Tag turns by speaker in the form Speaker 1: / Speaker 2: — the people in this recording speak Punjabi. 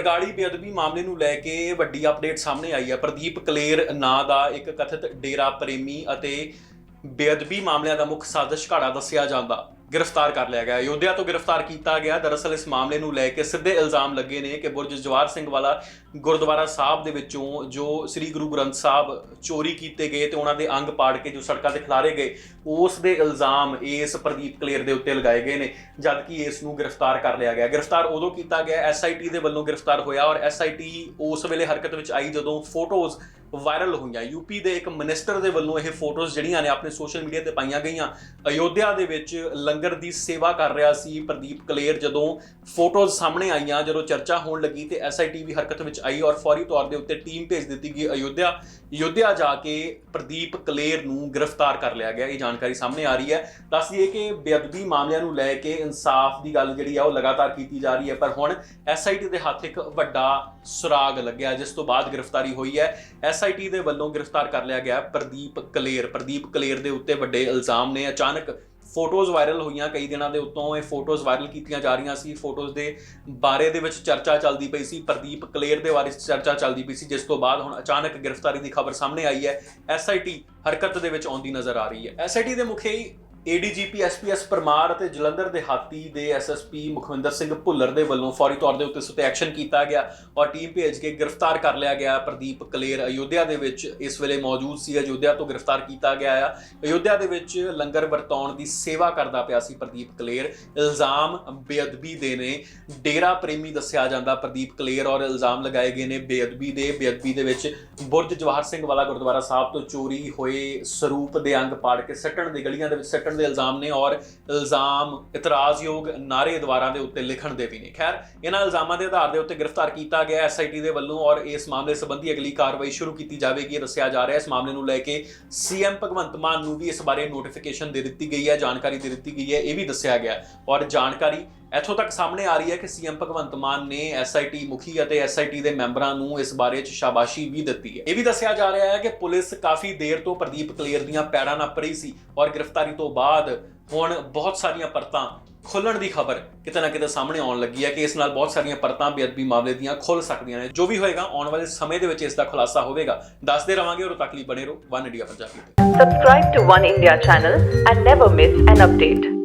Speaker 1: ਬਰਗਾੜੀ ਬੇਅਦਬੀ ਮਾਮਲੇ ਨੂੰ ਲੈ ਕੇ ਵੱਡੀ ਅਪਡੇਟ ਸਾਹਮਣੇ ਆਈ ਹੈ। ਪ੍ਰਦੀਪ ਕਲੇਰ ਨਾਂ ਦਾ ਇੱਕ ਕਥਿਤ ਡੇਰਾ ਪ੍ਰੇਮੀ ਅਤੇ ਬੇਅਦਬੀ ਮਾਮਲਿਆਂ ਦਾ ਮੁੱਖ ਸਾਜ਼ਿਸ਼ ਘਾੜਾ ਦੱਸਿਆ ਜਾਂਦਾ। ਗ੍ਰਿਫਤਾਰ ਕਰ ਲਿਆ ਗਿਆ। ਅਯੋਧਿਆ ਤੋਂ ਗ੍ਰਿਫਤਾਰ ਕੀਤਾ ਗਿਆ। ਦਰਅਸਲ ਇਸ ਮਾਮਲੇ ਨੂੰ ਲੈ ਕੇ ਸਿੱਧੇ ਇਲਜ਼ਾਮ ਲੱਗੇ ਨੇ ਕਿ ਬੁਰਜ ਜਵਾਰ ਸਿੰਘ ਵਾਲਾ ਗੁਰਦੁਆਰਾ ਸਾਹਿਬ ਦੇ ਵਿੱਚੋਂ ਜੋ ਸ੍ਰੀ ਗੁਰੂ ਗ੍ਰੰਥ ਸਾਹਿਬ ਚੋਰੀ ਕੀਤੇ ਗਏ ਤੇ ਉਹਨਾਂ ਦੇ ਅੰਗ ਪਾੜ ਕੇ ਜੋ ਸੜਕਾਂ ਤੇ ਖਿਲਾਰੇ ਗਏ, ਉਸ ਦੇ ਇਲਜ਼ਾਮ ਇਸ ਪ੍ਰਦੀਪ ਕਲੇਰ ਦੇ ਉੱਤੇ ਲਗਾਏ ਗਏ ਨੇ, ਜਦਕਿ ਇਸ ਨੂੰ ਗ੍ਰਿਫਤਾਰ ਕਰ ਲਿਆ ਗਿਆ। ਗ੍ਰਿਫਤਾਰ ਉਦੋਂ ਕੀਤਾ ਗਿਆ ਐਸਆਈਟੀ ਦੇ ਵੱਲੋਂ ਗ੍ਰਿਫਤਾਰ ਹੋਇਆ ਔਰ ਐਸਆਈਟੀ ਉਸ ਵੇਲੇ ਹਰਕਤ ਵਿੱਚ ਆਈ ਜਦੋਂ ਫੋਟੋਜ਼ ਵਾਇਰਲ ਹੋਈਆਂ। ਯੂਪੀ ਦੇ ਇੱਕ ਮਿਨਿਸਟਰ ਦੇ ਵੱਲੋਂ ਇਹ ਫੋਟੋਜ਼ ਜਿਹੜੀਆਂ ਨੇ ਆਪਣੇ ਸੋਸ਼ਲ ਮੀਡੀਆ ਤੇ ਪਾਈਆਂ ਗਈਆਂ। ਅਯੋਧਿਆ ਦੇ ਵਿੱਚ ਲੰਗਰ ਦੀ ਸੇਵਾ ਕਰ ਰਿਹਾ ਸੀ ਪ੍ਰਦੀਪ ਕਲੇਰ ਜਦੋਂ ਫੋਟੋਜ਼ ਸਾਹਮਣੇ ਆਈਆਂ, ਜਦੋਂ ਚਰਚਾ ਹੋਣ ਲੱਗੀ ਤੇ ਐਸਆਈਟੀ ਵੀ ਹਰਕਤ ਵਿੱਚ ਆਈ ਔਰ ਫੌਰੀ ਤੌਰ ਦੇ ਉੱਤੇ ਟੀਮ ਭੇਜ ਦਿੱਤੀ ਗਈ ਅਯੋਧਿਆ। ਅਯੋਧਿਆ ਜਾ ਕੇ ਪ੍ਰਦੀਪ ਕਲੇਰ ਨੂੰ ਗ੍ਰਿਫਤਾਰ ਕਰ ਲਿਆ ਗਿਆ। ਇਹ ਜਾਣਕਾਰੀ ਸਾਹਮਣੇ ਆ ਰਹੀ ਹੈ। ਦੱਸ ਦਈਏ ਕਿ ਬੇਅਦਬੀ ਮਾਮਲਿਆਂ ਨੂੰ ਲੈ ਕੇ ਇਨਸਾਫ ਦੀ ਗੱਲ ਜਿਹੜੀ ਆ ਉਹ ਲਗਾਤਾਰ ਕੀਤੀ ਜਾ ਰਹੀ ਹੈ। ਪਰ ਹੁਣ ਐਸਆਈਟੀ ਦੇ ਹੱਥ ਇੱਕ ਵੱਡਾ ਸੁਰਾਗ ਲੱਗਿਆ, ਜਿਸ ਤੋਂ ਬਾਅਦ ਗ੍ਰਿਫਤਾਰੀ ਹੋਈ ਹੈ। ਐਸਆਈਟੀ ਦੇ ਵੱਲੋਂ ਗ੍ਰਿਫਤਾਰ ਕਰ ਲਿਆ ਗਿਆ ਪ੍ਰਦੀਪ ਕਲੇਰ ਪ੍ਰਦੀਪ ਕਲੇਰ ਦੇ ਉੱਤੇ ਵੱਡੇ ਇਲਜ਼ਾਮ ਨੇ। ਅਚਾਨਕ ਫੋਟੋਜ਼ ਵਾਇਰਲ ਹੋਈਆਂ, ਕਈ ਦਿਨਾਂ ਦੇ ਉੱਤੋਂ ਇਹ ਫੋਟੋਜ਼ ਵਾਇਰਲ ਕੀਤੀਆਂ ਜਾ ਰਹੀਆਂ ਸੀ। ਫੋਟੋਜ਼ ਦੇ ਬਾਰੇ ਦੇ ਵਿੱਚ ਚਰਚਾ ਚੱਲਦੀ ਪਈ ਸੀ। ਪ੍ਰਦੀਪ ਕਲੇਰ ਦੇ ਬਾਰੇ ਚਰਚਾ ਚੱਲਦੀ ਪਈ ਸੀ, ਜਿਸ ਤੋਂ ਬਾਅਦ ਹੁਣ ਅਚਾਨਕ ਗ੍ਰਿਫਤਾਰੀ ਦੀ ਖਬਰ ਸਾਹਮਣੇ ਆਈ ਹੈ। ਐਸਆਈਟੀ ਹਰਕਤ ਦੇ ਵਿੱਚ ਆਉਂਦੀ ਨਜ਼ਰ ਆ ਰਹੀ ਹੈ। ਐਸਆਈਟੀ ਦੇ ਮੁਖੀ ਏਡੀਜੀਪੀ ਐਸਪੀਐਸ ਪਰਮਾਰ ਅਤੇ ਜਲੰਧਰ ਦੇ ਹਾਤੀ ਦੇ ਐਸਐਸਪੀ ਮੁਖਵਿੰਦਰ ਸਿੰਘ ਭੁੱਲਰ ਦੇ ਵੱਲੋਂ ਫੌਰੀ ਤੌਰ ਦੇ ਉੱਤੇ ਇਸ ਉੱਤੇ ਐਕਸ਼ਨ ਕੀਤਾ ਗਿਆ ਔਰ ਟੀਮ ਭੇਜ ਕੇ ਗ੍ਰਿਫਤਾਰ ਕਰ ਲਿਆ ਗਿਆ। ਪ੍ਰਦੀਪ ਕਲੇਰ ਅਯੋਧਿਆ ਦੇ ਵਿੱਚ ਇਸ ਵੇਲੇ ਮੌਜੂਦ ਸੀ। ਅਯੋਧਿਆ ਤੋਂ ਗ੍ਰਿਫਤਾਰ ਕੀਤਾ ਗਿਆ ਆ। ਅਯੋਧਿਆ ਦੇ ਵਿੱਚ ਲੰਗਰ ਵਰਤਾਉਣ ਦੀ ਸੇਵਾ ਕਰਦਾ ਪਿਆ ਸੀ ਪ੍ਰਦੀਪ ਕਲੇਰ। ਇਲਜ਼ਾਮ ਬੇਅਦਬੀ ਦੇ ਨੇ। ਡੇਰਾ ਪ੍ਰੇਮੀ ਦੱਸਿਆ ਜਾਂਦਾ ਪ੍ਰਦੀਪ ਕਲੇਰ ਔਰ ਇਲਜ਼ਾਮ ਲਗਾਏ ਗਏ ਨੇ ਬੇਅਦਬੀ ਦੇ। ਬੇਅਦਬੀ ਦੇ ਵਿੱਚ ਬੁਰਜ ਜਵਾਹਰ ਸਿੰਘ ਵਾਲਾ ਗੁਰਦੁਆਰਾ ਸਾਹਿਬ ਤੋਂ ਚੋਰੀ ਹੋਏ ਸਰੂਪ ਦੇ ਅੰਗ ਪਾੜ ਕੇ ਸੱਟਣ ਦੇ ਗਲੀਆਂ ਦੇ ਵਿੱਚ ਸੱਟਣ ਦੇ ਇਲਜ਼ਾਮ ਨੇ ਔਰ ਇਲਜ਼ਾਮ ਇਤਰਾਜ਼ਯੋਗ ਨਾਰੇ ਦੁਆਰਾਂ ਦੇ ਉੱਤੇ ਲਿਖਣ ਦੇ ਵੀ ਨੇ। ਖੈਰ, ਇਹਨਾਂ ਇਲਜ਼ਾਮਾਂ ਦੇ ਆਧਾਰ ਦੇ ਉੱਤੇ ਗ੍ਰਿਫਤਾਰ ਕੀਤਾ ਗਿਆ ਐਸਆਈਟੀ ਦੇ ਵੱਲੋਂ ਔਰ ਇਸ ਮਾਮਲੇ ਸੰਬੰਧੀ ਅਗਲੀ ਕਾਰਵਾਈ ਸ਼ੁਰੂ ਕੀਤੀ ਜਾਵੇਗੀ, ਇਹ ਦੱਸਿਆ ਜਾ ਰਿਹਾ। ਹੈ ਇਸ ਮਾਮਲੇ ਨੂੰ ਲੈ ਕੇ ਸੀਐਮ ਭਗਵੰਤ ਮਾਨ ਨੂੰ ਵੀ ਇਸ ਬਾਰੇ ਨੋਟੀਫਿਕੇਸ਼ਨ ਦੇ ਦਿੱਤੀ ਗਈ ਹੈ, ਜਾਣਕਾਰੀ ਦੇ ਦਿੱਤੀ ਗਈ ਹੈ, ਇਹ ਵੀ ਦੱਸਿਆ ਗਿਆ। ਔਰ ਜਾਣਕਾਰੀ ਇੱਥੋਂ ਤੱਕ ਸਾਹਮਣੇ ਆ ਰਹੀ ਹੈ ਕਿ ਸੀਐਮ ਭਗਵੰਤ ਮਾਨ ਨੇ ਐਸਆਈਟੀ ਮੁਖੀ ਅਤੇ ਐਸਆਈਟੀ ਦੇ ਮੈਂਬਰਾਂ ਨੂੰ ਇਸ ਬਾਰੇ ਚ ਸ਼ਾਬਾਸ਼ੀ ਵੀ ਦਿੱਤੀ ਹੈ। ਇਹ ਵੀ ਦੱਸਿਆ ਜਾ ਰਿਹਾ ਹੈ ਕਿ ਪੁਲਿਸ ਕਾਫੀ ਦੇਰ ਤੋਂ ਪ੍ਰਦੀਪ ਕਲੇਰ ਦੀਆਂ ਪੈੜਾਂ ਨੱਪ ਰਹੀ ਸੀ ਔਰ ਗ੍ਰਿਫਤਾਰੀ ਤੋਂ ਬਾਅਦ ਹੁਣ ਬਹੁਤ ਸਾਰੀਆਂ ਪਰਤਾਂ ਖੁੱਲਣ ਦੀ ਖਬਰ ਕਿਤੇ ਨਾ ਕਿਤੇ ਸਾਹਮਣੇ ਆਉਣ ਲੱਗੀ ਹੈ ਕਿ ਇਸ ਨਾਲ ਬਹੁਤ ਸਾਰੀਆਂ ਪਰਤਾਂ ਬੇਅਦਬੀ ਮਾਮਲੇ ਦੀਆਂ ਖੁੱਲ ਸਕਦੀਆਂ ਨੇ। ਜੋ ਵੀ ਹੋਏਗਾ, ਆਉਣ ਵਾਲੇ ਸਮੇਂ ਦੇ ਵਿੱਚ ਇਸ ਦਾ ਖੁਲਾਸਾ ਹੋਵੇਗਾ। ਦੱਸਦੇ ਰਵਾਂਗੇ ਔਰ ਤੱਕ ਲਈ ਬਣੇ ਰਹੋ। ਵਨ ਇੰਡੀਆ ਪੰਜਾਬੀ ਤੇ
Speaker 2: Subscribe to One India channel and never miss an update.